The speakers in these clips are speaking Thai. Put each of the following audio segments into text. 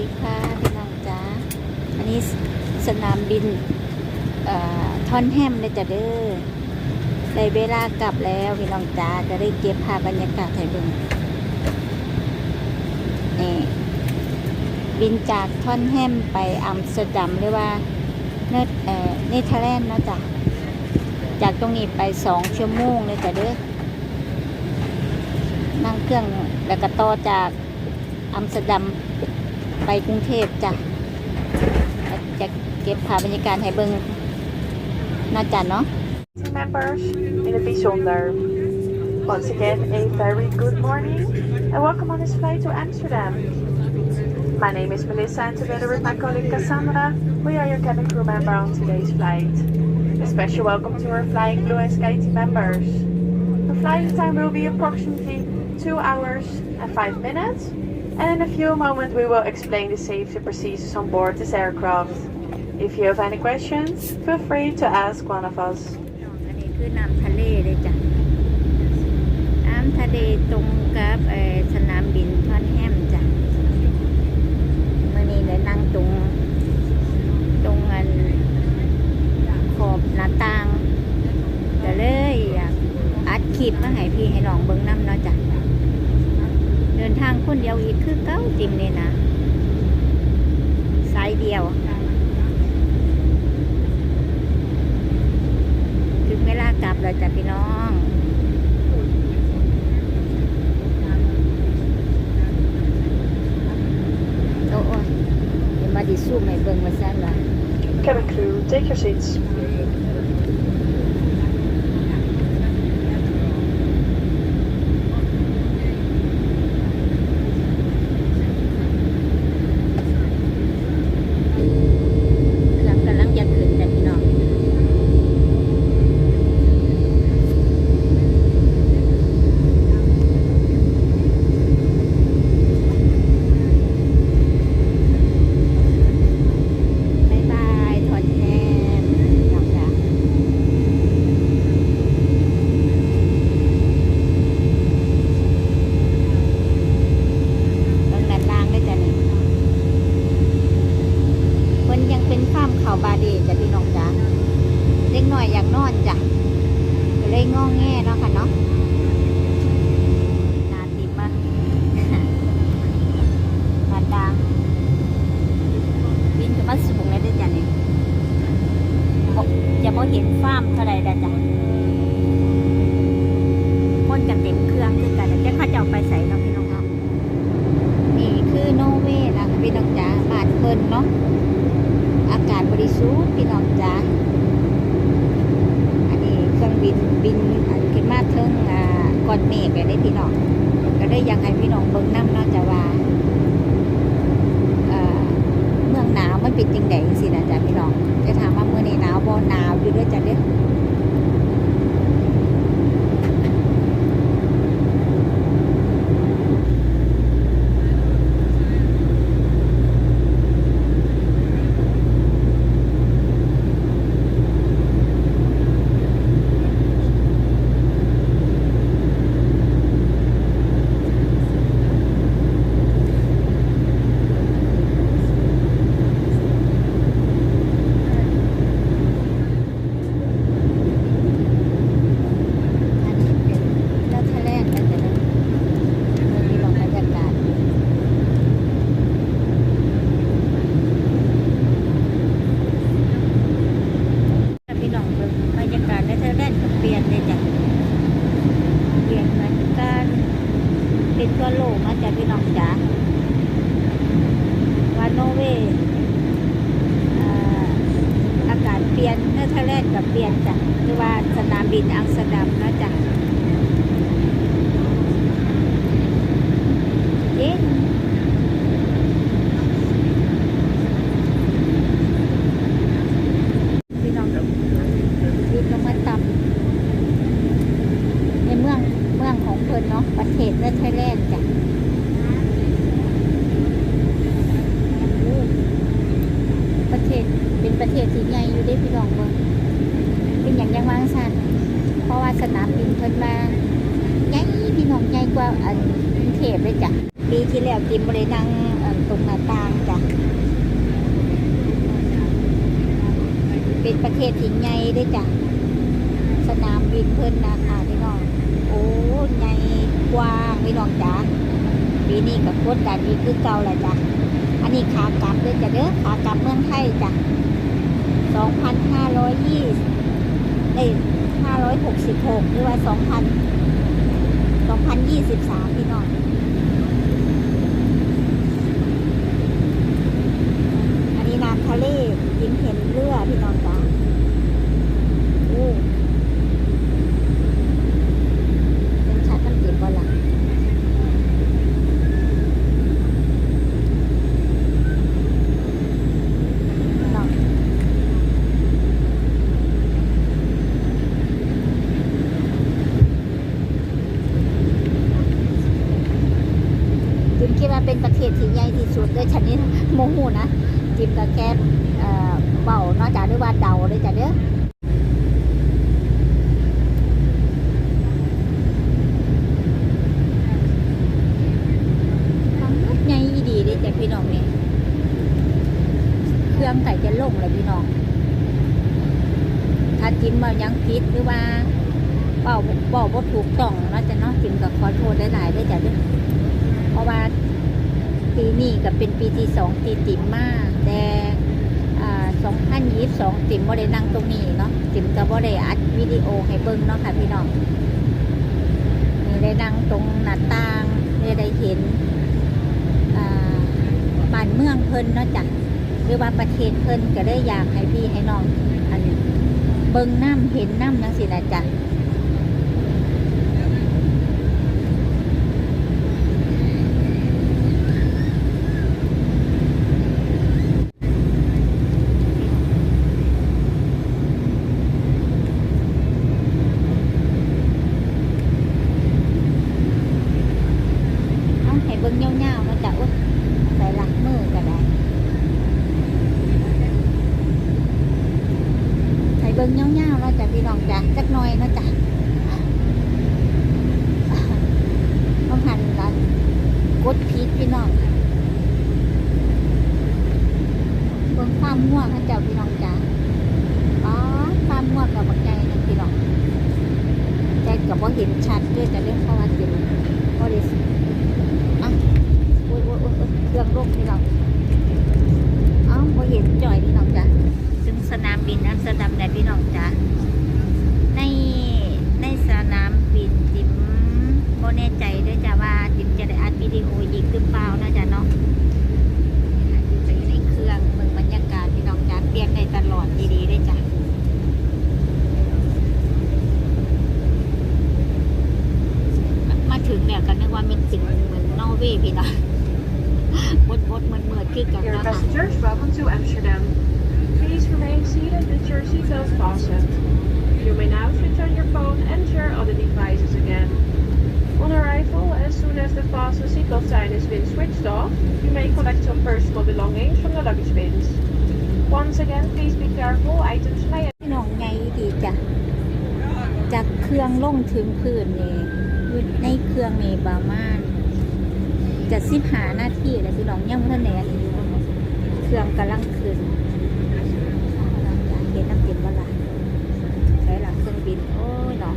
ดีค่ะพี่น้องจ้าอันนี้สนามบินเอ่อทอนแฮมเลยจ้ะเด้อได้เวลากลับแล้วพี่น้องจ้าจะได้เก็บภาพบรรยากาศให้เบิ่งนี่บินจากทอนแฮมไปอัมสเตอร์ดัมหรือว่าเนเธเอ่อเนเธอร์แลนด์นะจ้ะจากตรงนี้ไปสองชั่วโมงเลยจ้ะเด้อนั่งเครื่องแล้วก็ต่อจากอัมสเตอร์ดัม ไปกรุงเทพจ้ะจะเก็บภาพบรรยากาศให้เบิ่งน่าจะเนาะ members in het bijzonder. Once again, a very good morning and welcome on this flight to Amsterdam. My name is Melissa and together with my colleague Cassandra, we are your cabin crew member on today's flight. A special welcome to our Flying Blue and Sky team members. The flight time will be approximately 2 hours and 5 minutes And in a few moments we will explain the safety procedures on board this aircraft. If you have any questions, feel free to ask one of us. อันนี้คือน้ำทะเลเลยจ้ะ น้ำทะเลตรงกับสนามบินทอนแฮมจ้ะเมื่อนี้เลยนั่งตรงตรงอันขอบหน้าต่างก็เลยอยากอัดคลิปมาให้พี่ให้น้องเบิ่งน้ำเนาะจ้ะ เดินทางคนเดียวอีกคือเก้าจริงเลยนะ สายเดียวงเวลากลับแล้วจ้ะพี่น้อง โอ้โอ้ยเดี๋ยวมาดิสู้ไม่เบิ่งมาสั้นละ Cabin crew, take your seats. เครื่องกำลังจะขึ้นจ้ะพี่น้อง บายบายถอนแฮมน้องจ้ะเบิ่งด้านล่างด้วยจ้ะนี่ มันยังเป็นฟาร์มเขาบาเดจ้ะพี่น้องจ้ะเล็กหน่อยอยากนอนจ้ะก็เลยงอแง่เนาะค่ะเนาะนาติมา บานดางบินจะมาสูงเลยเด้อจ้ะนี่บ่จะ บ่เห็นฟาร์มเท่าไรเด้อจ้ะคนกันเต็มเครื่องคือกันแล้วจะข้าเจ้าไปใส่เนาะพี่น้องเนาะนี่คือโนเวย์นะพี่น้องจ้ะบ้านเพิ่นเนาะอากาศบริสุทธิ์พี่น้องจ้าอันนี้เครื่องบินบินขึ้นมาเทิงอ่าก้อนเมฆเลยได้พี่น้องก็ได้ยากให้พี่น้องเบิ่งน้ำเนาะจ้ะว่าเมืองหนาวมันเป็นจังได ว่าอันรุเทพเลยจ้ะปีที่แล้วกินบริณังตรงหน้าต่างจ้ะเป็นประเทศที่ใหญ่ด้วยจ้ะสนามบินเพิ่นนะคะพี่น้องโอ้ใหญ่กว้างพี่น้องจ้ะปีนี้กับโคตรดันอีกคือเก่าแหละจ้ะอันนี้ขากลับด้วยจ้ะเด้อขากลับเมืองไทยจ้ะสองพันห้าร้อยยี่สิบเอ้ยห้าร้อยหกสิบหกหรือว่าสองพัน 2023 พี่น้อง อันนี้น้ำทะเลยิ้มเห็นเรือพี่น้องจ๋าโอ้เป็นชัดน้ำจิ้มบ่ล่ะพี่น้องจิมคิดว่าเป็นประเทศที่ใหญ่ที่สุ ดเลยฉันนี่โมโหนะจิมกับแก้เอ่อเบาเนอกจากด้วยว่าเดาเลยจ้ะเด้อไงดีเลยจ้ะพี่น้องนี่เครื่องไก่จะลงเลยพี่น้องถ้าจิมมายังผิดหรือว่าเป่าเป่าบ่ถูกต้องเนาะจ้ะเนาะจิมกับขอโทษหลายๆด้วยจ้ะเด้อเพราะว่า ปีนี้ก็เป็นปีที่สองตีติมมาแต่สองพันยี่สิบสองติมบ่ได้นั่งตรงนี้เนาะติมก็บ่ได้อัดวิดีโอให้เบิ่งเนาะค่ะพี่น้องนี่ได้นั่งตรงหน้าต่างได้ได้เห็นบ้านเมืองเพิ่นเนาะจ้ะหรือว่าประเทศเพิ่นก็ได้อยากให้พี่ให้น้องอันเบิ่งน้ำเห็นน้ำจังสินะจ้ะ เอาให้เบิ่งเงาๆเนาะจ้ะอุ้ยใส่หลักมือก็ได้ให้เบิ่งเงาๆเนาะจ้ะพี่น้องจ้ะจักหน่อยเนาะจ้ะต้องหันหลัง กดพีดพี่น้องเบิ่งความม่วงนะจ้าพี่น้องจ้ะอ๋อความม่วงกับบักใจนะพี่น้องแต่กับว่าเห็นชัดด้วยจะเรื่องเขาะว่าสิบ่ได้ โอ้ยโอ้ยโอ้ยโอ้ยเครื่องลงพี่น้องเอ้าพอเห็นจ่อยพี่น้องจ้ะถึงสนามบินอัมสเตอร์ดัมแดดพี่น้องจ้ะในในสนามบินจิมโบแน่ใจด้วยจ้ะว่าจิมจะได้อัดวิดีโออีกหรือเปล่านะจ๊ะเนาะจิมไปอยู่ในเครื่องเมืองบรรยากาศพี่น้องจ้ะเปลี่ยนได้ตลอดดีๆด้วยจ้ะมาถึงเนี่ยก็นึกว่ามันถึงเหมือนนอร์เวย์พี่น้อง มดมดมันเมือคือกัน Dear เนาะค่ะ passengers, welcome to Amsterdam. Please remain seated with your seatbelts fastened. You may now switch on your phone and share other devices again. On arrival, as soon as the fasten seatbelt sign has been switched off, you may collect your personal belongings from the luggage bins. Once again, please be careful. Items may พี่น้องไงดีจ้ะจากเครื่องลงถึงพื้นนี่ในเครื่องนี่ประมาณจะสิบหาหน้าที่แล้วพี่น้องยังไม่ทันแหนนอยู่เครื่องกำลังขึ้นอยากเห็นน้ำเต็มเวลาใช้หลังเครื่องบิน โอ้ยเนาะ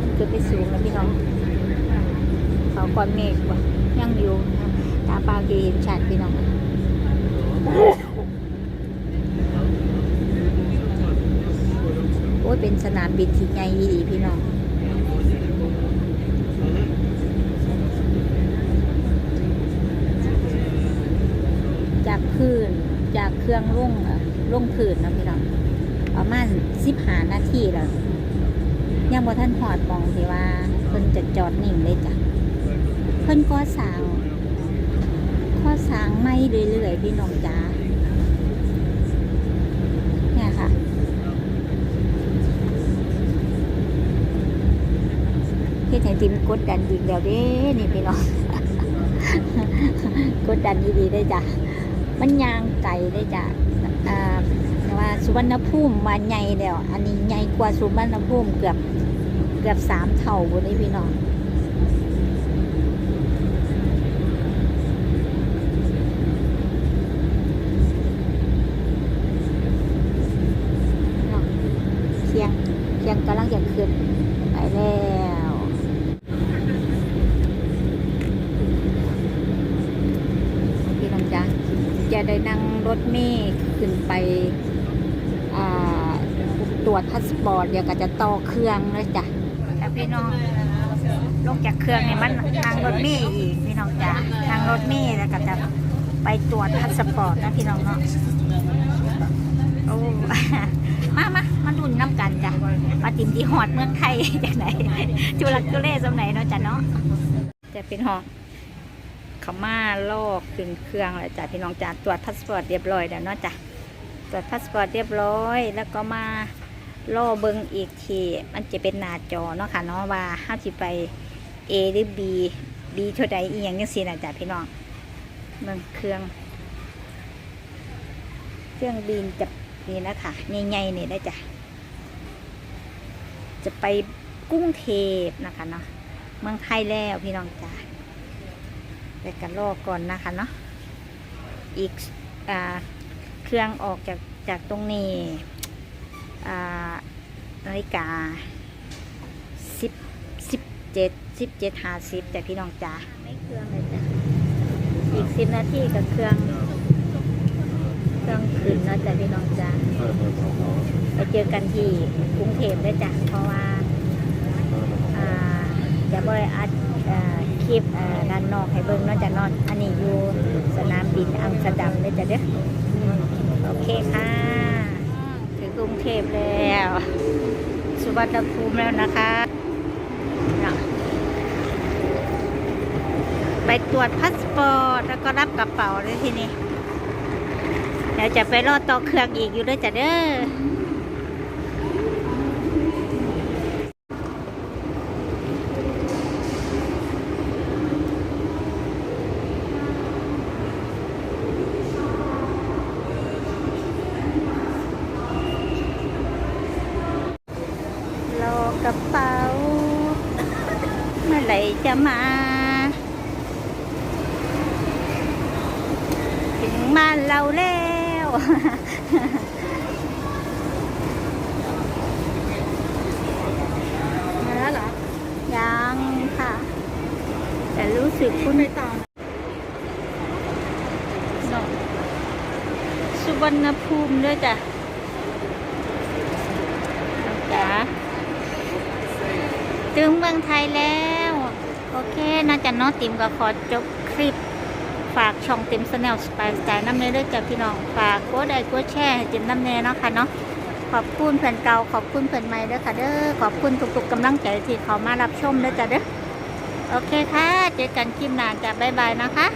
มันเกิดไปสูงแล้วพี่น้องเขาก่อนเมฆว่ะ ยังอยู่ตาปลาจะเห็นชัดพี่น้องโอ้ยเป็นสนามบินที่ใหญ่ดีพี่น้องจากพื้นจากเครื่องลุ่งอะลุ่งพื้นนะพี่น้องประมาณสิบหานาทีแล้วยังบ่ท่านหอดมองที่ว่าเพิ่นจะจอดนิ่งเลยจ้ะ เพิ่นก็สร้างข้อสร้างไม่เรื่อยๆพี่น้องจ้าเนี่ยค่ะ เฮ็ดให้ติมกดดันอีกแล้วเด้นี่พี่น้อง กดดันดีๆได้จ้ะ มันยางไก่ได้จ้ะอ่าว่าสุวรรณภูมิมาใหญ่แล้ว อันนี้ใหญ่กว่าสุวรรณภูมิเกือบเกือบสามเท่าบนนี้พี่น้องกำลังจะขึ้นไปแล้วพี่น้องจ๊ะจะ ได้นั่งรถเมล์ขึ้นไปอ่าตรวจพาสปอร์ตเดี๋ยวก็จะต่อเครื่องเลยจ้ะแต่พี่น้องลงจากเครื่องเนี่ยมันนั่งรถเมล์อีกพี่น้องจ๊ะนั่งรถเมล์แล้วก็จะไปตรวจพาสปอร์ตนะพี่น้องเนาะโอ้มามามาดุนน้ำกันจ้ะปาติมที่หอดเมืองไทยจากไหนจุลักจุเล่สมไหนเนาะจ้ะเนาะจะเป็นห้อง เขามาลอกขึ้นเครื่องแล้วจ้ะพี่น้องจ้ะตรวจพาสปอร์ตเรียบร้อยแล้วเนาะจ้ะตรวจพาสปอร์ตเรียบร้อย แล้วก็มาล่อเบิงอีกทีมันจะเป็นหน้าจอเนาะค่ะเนาะว่าห้าสิไป A หรือ B B เท่าใดอียังยังสินะจ้ะพี่น้องเมืองเครื่อง เครื่องบินจะนี่นะคะใหญ่ๆนี่ได้จ้ะจะไปกรุ้งเทพนะคะเนาะเมืองไทยแล้วพี่น้องจ้า แต่กันรอกก่อนนะคะเนาะอีกอ่าเครื่องออกจากจากตรงนี้อ่านาฬิกาสิบสิบเจ็ดสิบเจ็ดห้าสิบแต่พี่น้องจ้าไม่เครื่องเลยจ้ะอีกสิบนาทีกับเครื่องเครื่องขึ้นแล้วจ้ะพี่น้องจ้าไปเจอกันที่กรุงเทพได้จ้ะเพราะว่าอ่าจะบริอัดอ่า คลิปอ่าด้านนอกให้เบิ่งนอกจากนอนอันนี้อยู่สนามบินอัมสเตอร์ดัมเลยจ้ะเด้อโอเคค่ะถึงกรุงเทพแล้ว สุวรรณภูมิแล้วนะคะเนาะไปตรวจพาสปอร์ตแล้วก็รับกระเป๋าเลยทีนี้เดี๋ยวจะไปรอต่อเครื่องอีกอยู่ด้วยจ้ะเด้อ รอกระเป๋า เมื่อไหร่จะมา ถึงบ้านเราแล้ว มาแล้วเหรอ ยังค่ะ แต่รู้สึกคุ้นไปต่อนาะสุวรรณภูมิด้วยจ้ะจ้ะถึงเมืองไทยแล้ว โอเคน่าจะน้องติมก็ขอจบคลิป ฝากช่องเต็มสแนลสไปสไตล์น้ำเนยด้วยจ้ะพี่น้องฝากกดไลค์กดแชร์ให้ติมน้ำเนยเนาะค่ะเนาะขอบคุณเพื่อนเก่าขอบคุณเพื่อนใหม่ด้วยค่ะเด้อขอบคุณทุกๆกำลังใจที่เขามารับชมด้วยจ้ะเด้อโอเคค่ะเจอกันคลิปหน้าจ้ะบ๊ายบายนะคะ